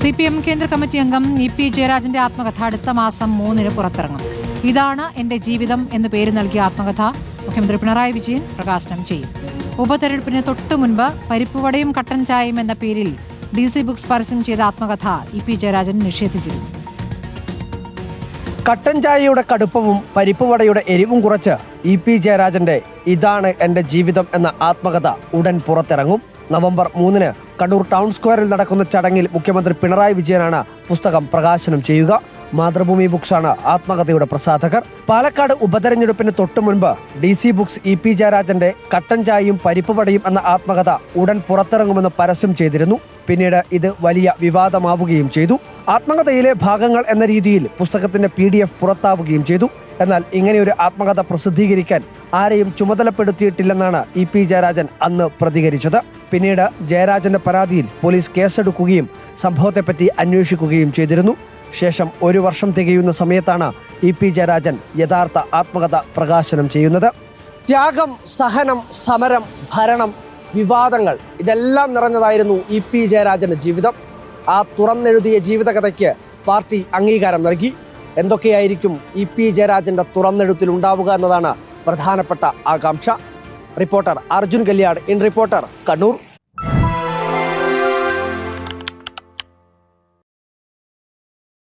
C P M കേന്ദ്ര committee അംഗം E P ജയരാജന്റെ ആത്മകഥ അടുത്ത മാസം മൂന്നിന് പുറത്തിറങ്ങും. ഇതാണ് എന്റെ ജീവിതം എന്ന് പേര് നൽകിയ ആത്മകഥ. മുഖ്യമന്ത്രി പിണറായി വിജയൻ പ്രകാശനം ചെയ്യും. ഉപതെരഞ്ഞെടുപ്പിന് തൊട്ടു മുൻപ് പരിപ്പുവടയും കട്ടൻ ചായയും എന്ന പേരിൽ ഡി സി ബുക്സ് പരസ്യം ചെയ്ത ആത്മകഥ ഇ പി ജയരാജൻ നിഷേധിച്ചിരുന്നു. കട്ടൻ ചായയുടെ കടുപ്പവും പരിപ്പുവടയുടെ എരിവും കുറച്ച് ഇ പി ജയരാജന്റെ ഇതാണ് എന്റെ ജീവിതം എന്ന ആത്മകഥ ഉടൻ പുറത്തിറങ്ങും. നവംബർ മൂന്നിന് കണ്ണൂർ ടൗൺ സ്ക്വയറിൽ നടക്കുന്ന ചടങ്ങിൽ മുഖ്യമന്ത്രി പിണറായി വിജയനാണ് പുസ്തകം പ്രകാശനം ചെയ്യുക. മാതൃഭൂമി ബുക്സാണ് ആത്മകഥയുടെ പ്രസാധകർ. പാലക്കാട് ഉപതെരഞ്ഞെടുപ്പിന് തൊട്ടു മുൻപ് D C books E P ജയരാജന്റെ കട്ടൻ ചായയും പരിപ്പ് വടയും എന്ന ആത്മകഥ ഉടൻ പുറത്തിറങ്ങുമെന്ന് പരസ്യം ചെയ്തിരുന്നു. പിന്നീട് ഇത് വലിയ വിവാദമാവുകയും ചെയ്തു. ആത്മകഥയിലെ ഭാഗങ്ങൾ എന്ന രീതിയിൽ പുസ്തകത്തിന്റെ പി ഡി എഫ് പുറത്താവുകയും ചെയ്തു. എന്നാൽ ഇങ്ങനെയൊരു ആത്മകഥ പ്രസിദ്ധീകരിക്കാൻ ആരെയും ചുമതലപ്പെടുത്തിയിട്ടില്ലെന്നാണ് ഇ പി ജയരാജൻ അന്ന് പ്രതികരിച്ചത്. പിന്നീട് ജയരാജന്റെ പരാതിയിൽ പോലീസ് കേസെടുക്കുകയും സംഭവത്തെപ്പറ്റി അന്വേഷിക്കുകയും ചെയ്തിരുന്നു. ശേഷം ഒരു വർഷം തികയുന്ന സമയത്താണ് ഇ പി ജയരാജൻ യഥാർത്ഥ ആത്മകഥ പ്രകാശനം ചെയ്യുന്നത്. ത്യാഗം സഹനം സമരം ഭരണം വിവാദങ്ങൾ ഇതെല്ലാം നിറഞ്ഞതായിരുന്നു ഇ പി ജയരാജന്റെ ജീവിതം. ആ തുറന്നെഴുതിയ ജീവിതകഥയ്ക്ക് പാർട്ടി അംഗീകാരം നൽകി. എന്തൊക്കെയായിരിക്കും ഇ പി ജയരാജന്റെ തുറന്നെഴുത്തിൽ ഉണ്ടാവുക എന്നതാണ് പ്രധാനപ്പെട്ട ആകാംക്ഷ. Reporter Arjun Kalyad in reporter Kannur.